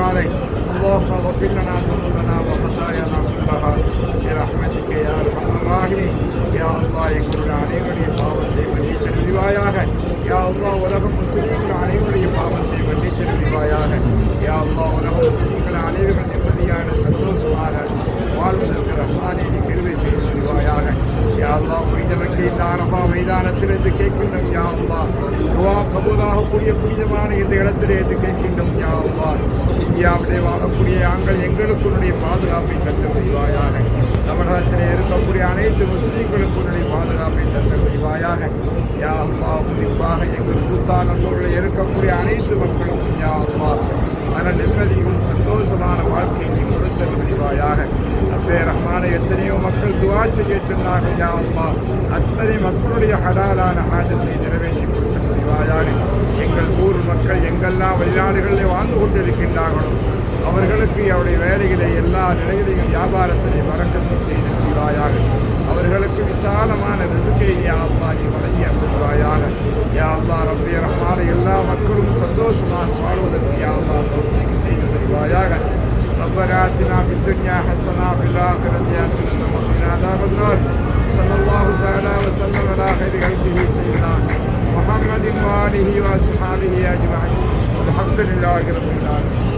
عليك اللهم اغفر لنا ذنوبنا وخطايانا كلها برحمتك يا ارحم الراحمين يا الله எங்களுடைய அனைவருடைய பாவத்தை மன்னித்து நினைவாயாக யா அல்லா உலக முஸ்லீம்கள் அனைவருடைய பாவத்தை மன்னித்து நினைவாயாக யா அல்லா உலக முஸ்லீம்கள் அனைவர்கள் நிம்மதியான சந்தோஷமாக வாழ்வதற்கு ரஹ்மானே நீ கிருவை செய்து நினைவாயாக யா அல்லா உயிரக்கு இந்த அரபா மைதானத்திலிருந்து கேட்கின்றோம் யா அல்லா துவா புனிதமான இந்த இடத்திலிருந்து கேட்கின்றோம். யா அல்லா இந்தியாவிலே வாழக்கூடிய நாங்கள் எங்களுக்குடைய பாதுகாப்பை தந்த முடிவாயாக தமிழகத்திலே இருக்கக்கூடிய அனைத்து முஸ்லீம்களுக்குன்னுடைய பாதுகாப்பை தந்த முடிவாயாக யா அல்லா குறிப்பாக எங்கள் கூத்தானத்தோடு இருக்கக்கூடிய அனைத்து மக்களும் யா அல்லா மன நிம்மதியும் சந்தோஷமான வாழ்க்கையை கொடுத்த முடிவாயாக அப்பே ரஹ்மான எத்தனையோ மக்கள் துவாச்சு கேட்டிருந்தார்கள் சொன்னார்கள் யா அல்லா அத்தனை மக்களுடைய ஹலாலான ஆஜத்தை நிறைவேற்றி கொடுத்த முடிவாயாக எங்கள் ஊர் மக்கள் எங்கெல்லாம் வெளிநாடுகளில் வாழ்ந்து கொண்டிருக்கின்றார்களோ அவர்களுக்கு அவருடைய வேலைகளை எல்லா நிலையிலையும் வியாபாரத்திலே வழக்கத்தை செய்து முடிவாயாக அவர்களுக்கு விசாலமான ரிசுக்கை யா அல்லா நீ வழங்கி அனுப்புவாயாக யா அல்லா ரப்பே ரஹ்மான எல்லா மக்களும் சந்தோஷமாக வாழ்வதற்கு யா அல்லா தௌஃபீக் செய்து முடிவாயாக ربنا آتنا في الدنيا حسنة وفي الآخرة حسنة وقنا عذاب النار صلى الله تعالى وسلم على خير خلقه سيدنا அலமதுல்லாஹிரபின்